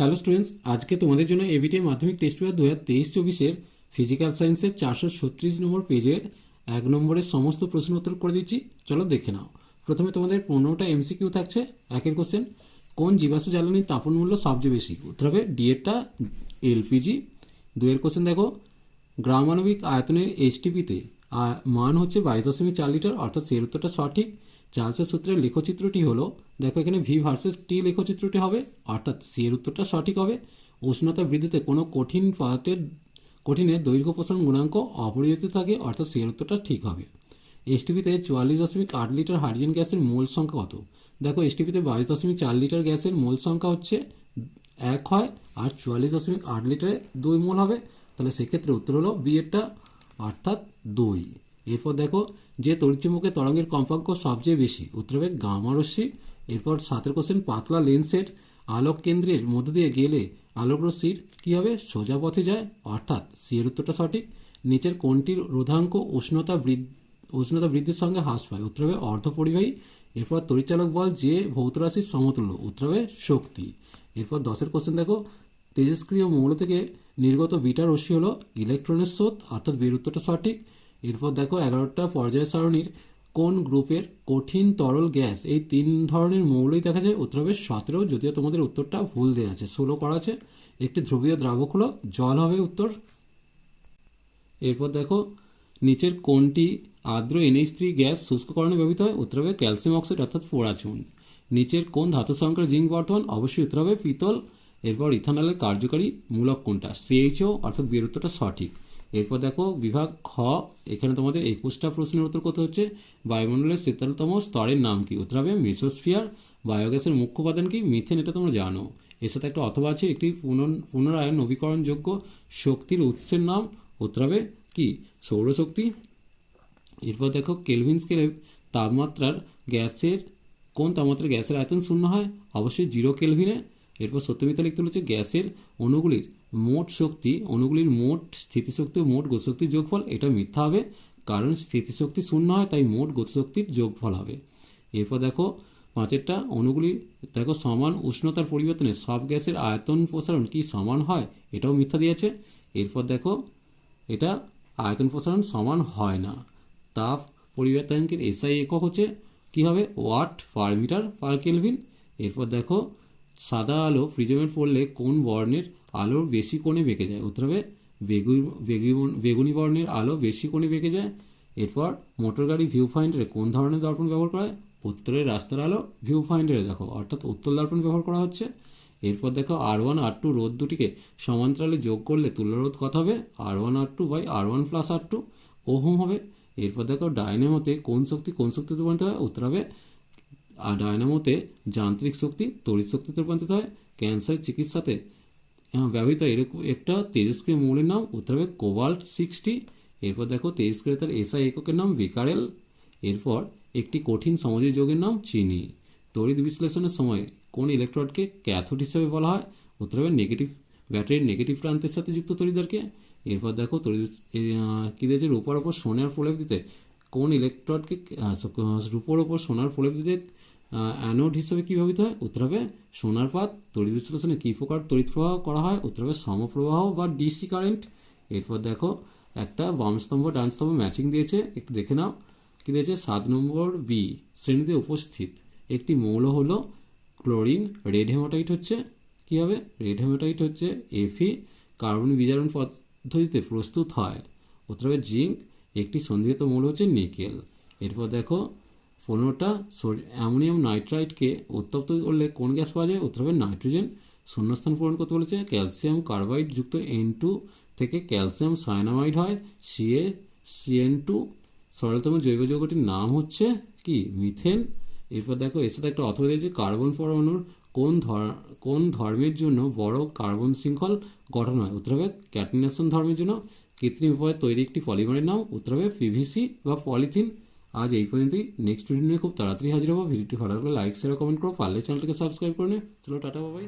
Hello students আজকে তোমাদের জন্য এবিটিএ মাধ্যমিক টেস্ট পেপার দু হাজার তেইশ চব্বিশের ফিজিক্যাল সায়েন্সের চারশো ছত্রিশ নম্বর পেজের এক নম্বরের সমস্ত প্রশ্ন উত্তর করে দিচ্ছি। চলো দেখে নাও। প্রথমে তোমাদের পনেরোটা এমসিকিউ থাকছে, একের কোশ্চেন কোন জীবাশ্ম জ্বালানির তাপন মূল্য সবচেয়ে বেশি? উত্তর হবে ডিএরটা এলপিজি দুয়ের কোশ্চেন দেখো, গ্রামাণবিক আয়তনের এইচটিপিতে মান হচ্ছে বাইশ দশমিক চার লিটার, অর্থাৎ সেই উত্তরটা সঠিক। চার্লসের সূত্রের লেখচিত্রটি হলো, দেখো এখানে ভি ভার্সেস টি লেখচিত্রটি হবে, অর্থাৎ সি এর উত্তরটা সঠিক হবে। উষ্ণতা বৃদ্ধিতে কোনো কঠিন পদার্থের, কঠিনের দৈর্ঘ্য প্রসারণ গুণাঙ্ক অপরিবর্তিত থাকে, অর্থাৎ সি এর উত্তরটা ঠিক হবে। এসটিপিতে চুয়াল্লিশ দশমিক আট লিটার হাইড্রোজেন গ্যাসের মোল সংখ্যা কত? দেখো এসটিপিতে বাইশ দশমিক চার লিটার গ্যাসের মোল সংখ্যা হচ্ছে এক হয়, আর চুয়াল্লিশ দশমিক আট লিটারে দুই মোল হবে। তাহলে সেক্ষেত্রে উত্তর হলো বি এরটা, অর্থাৎ দুই। এরপর দেখো, যে তড়িৎচুম্বকের তরঙ্গের কম্পাঙ্ক সবচেয়ে বেশি উত্তর হবে গামা রশ্মি, এরপর সাতের কোশ্চেন পাতলা লেন্সের আলোক কেন্দ্রের মধ্য দিয়ে গেলে আলোক রশ্মির কী হবে? সোজা পথে যায়, অর্থাৎ সি এর উত্তরটা সঠিক। নিচের কোনটির রোধাঙ্ক উষ্ণতা বৃদ্ধি, উষ্ণতা বৃদ্ধির সঙ্গে হ্রাস পায় উত্তর হবে অর্ধপরিবাহী। এরপর তড়িৎচালক বল যে ভৌত রাশির সমতুল্য উত্তর হবে শক্তি। এরপর দশের কোশ্চেন দেখো, তেজস্ক্রিয় মৌল থেকে নির্গত বিটা রশ্মি হলো ইলেকট্রনের স্রোত, অর্থাৎ বের উত্তরটা সঠিক। এরপর দেখো এগারোটা পর্যায় সারণীর কোন গ্রুপের কঠিন তরল গ্যাস? এই তিন ধরনের মৌলই দেখা যায়, উত্তর হবে সতেরো, যদিও তোমাদের উত্তরটা ভুল দেওয়া আছে, ষোলো করা আছে। একটি ধ্রুবীয় দ্রাবক হলো, জল হবে উত্তর। এরপর দেখো, নিচের কোনটি আর্দ্র এনএইচ থ্রি গ্যাস শুষ্ককরণে ব্যবহৃত হয়? উত্তর হবে ক্যালসিয়াম অক্সাইড, অর্থাৎ পোড়াচুন নিচের কোন ধাতু সংকর জিঙ্ক বর্তমান? অবশ্যই উত্তর হবে পিতল এরপর ইথানলের কার্যকারী মূলক কোনটা? সিএইচও অর্থাৎ বিয়ের উত্তরটা সঠিক। এরপর দেখো, বিভাগ খ, এখানে তোমাদের একুশটা প্রশ্নের উত্তর করতে হচ্ছে। বায়ুমণ্ডলের শীতলতম স্তরের নাম কি? উত্তর হবে মেসোস্ফিয়ার, বায়োগ্যাসের মুখ্য উপাদান কি? মিথেন, এটা তোমরা জানো। এর সাথে একটা অথবা আছে, একটি পুনরায় নবীকরণযোগ্য শক্তির উৎসের নাম। উত্তর হবে কি? সৌরশক্তি। এরপর দেখো, কেলভিন স্কেলে তাপমাত্রার গ্যাসের, কোন তাপমাত্রার গ্যাসের আয়তন শূন্য হয়? অবশ্যই জিরো কেলভিনে। এরপর সত্যমিতা লিখতে হচ্ছে গ্যাসের অণুগুলির মোট শক্তি অণুগুলির মোট স্থিতিশক্তি ও মোট গতিশক্তির যোগফল, এটা মিথ্যা হবে, কারণ স্থিতিশক্তি শূন্য হয়, তাই মোট গতিশক্তির যোগফল হবে। এরপর দেখো, পাঁচেরটা অণুগুলির দেখো, সমান উষ্ণতার পরিবর্তনে সব গ্যাসের আয়তন প্রসারণ কি সমান হয়, এটাও মিথ্যা দিয়েছে। এরপর দেখো, এটা আয়তন প্রসারণ সমান হয় না। তাপ পরিবর্তনকের এসআই একক হচ্ছে, কী হবে? Watt per metre per kelvin. এরপর দেখো সাদা আলো প্রিজমে পড়লে কোন বর্ণের আলো বেশি কোণে বেঁকে যায়? উত্তর হবে বেগুনি বর্ণের আলো বেশি কোণে বেঁকে যায়। এরপর মোটর গাড়ি ভিউ ফাইন্ডারে কোন ধরনের দর্পণ ব্যবহার করা হয়? উত্তরের রাস্তার আলো ভিউ ফাইন্ডারে দেখো, অর্থাৎ উত্তর দর্পণ ব্যবহার করা হচ্ছে। এরপর দেখো আর ওয়ান আর টু রোদ দুটিকে সমান্তরালে যোগ করলে তুল্যরোধ কত হবে? R one R two by R one plus R two ohm হবে। এরপর দেখো ডায়নামোতে কোন শক্তি, কোন শক্তিতে রূপান্তরিত হয়? উত্তর হবে আর ডায়নামোতে যান্ত্রিক শক্তি, তড়িৎ শক্তিতে রূপান্তরিত হয় ক্যান্সারের চিকিৎসাতে। ব্যবহৃত এরকম একটা তেজস্ক্রিয় মৌলের নাম উত্তর হবে কোবাল্ট সিক্সটি। এরপর দেখো তেজস্ক্রিয় তার এসআই এককের নাম বিকারেল এরপর একটি কঠিন সমাজের যোগের নাম চিনি। তড়িৎ বিশ্লেষণের সময় কোন ইলেকট্রোডকে ক্যাথোড হিসেবে বলা হয়? উত্তর হবে নেগেটিভ, ব্যাটারির নেগেটিভ প্রান্তের সাথে যুক্ত তড়িৎদারকে এরপর দেখো তড়িৎ কী দিয়েছে? রূপার ওপর সোনার প্রলেপ দিতে। কোন ইলেকট্রোডকে রূপোর ওপর সোনার প্রলেপ দিতে অ্যানোড হিসেবে কী ব্যবহৃত হয়? উত্তর হবে সোনার পাত, তড়িৎ বিশ্লেষণে কী প্রকার তড়িৎ প্রবাহ করা হয়? উত্তর হবে সমপ্রবাহ বা ডিসি কারেন্ট এরপর দেখো, একটা বাম স্তম্ভ, ডান স্তম্ভ ম্যাচিং দিয়েছে। একটু দেখে নাও, কী দিয়েছে? সাত নম্বর বি শ্রেণীতে উপস্থিত। একটি মৌল হলো ক্লোরিন, রেড হেমাটাইট হচ্ছে। কী হবে? রেড হেমাটাইট হচ্ছে এফি কার্বন বিজারণ পদ্ধতিতে প্রস্তুত হয়। উত্তর হবে জিঙ্ক, একটি সন্ধিগত মৌল হচ্ছে নিকেল। এরপর দেখো পনেরোটা অ্যামোনিয়াম নাইট্রাইটকে উত্তপ্ত করলে কোন গ্যাস পাওয়া যায়? উত্তর হবে নাইট্রোজেন। শূন্যস্থান পূরণ করতে বলেছে ক্যালসিয়াম কার্বাইড যুক্ত এন টু থেকে ক্যালসিয়াম সায়ানামাইড হয় সিএ সিএন টু সরলতম জৈব যৌগটির নাম হচ্ছে কি? মিথেন। এরপর দেখো, এর সাথে একটা অথবা দিয়েছে কার্বন পরমাণুর কোন ধর, কোন ধর্মের জন্য বড় কার্বন শৃঙ্খল গঠন হয়? উত্তর হবে ক্যাটিনেশন ধর্মের জন্য। কৃত্রিম উপায়ে তৈরি একটি পলিমারের নাম। উত্তর হবে পিভিসি বা পলিথিন। আজ এই পর্যন্তই নেক্সট ভিডিও নিয়ে খুব তাড়াতাড়ি হাজির হব ভিডিওটি ভালো লাগলে লাইক শেয়ার কমেন্ট করো পারলে চ্যানেলটাকে সাবস্ক্রাইব করে নে চলো টাটা বাবাই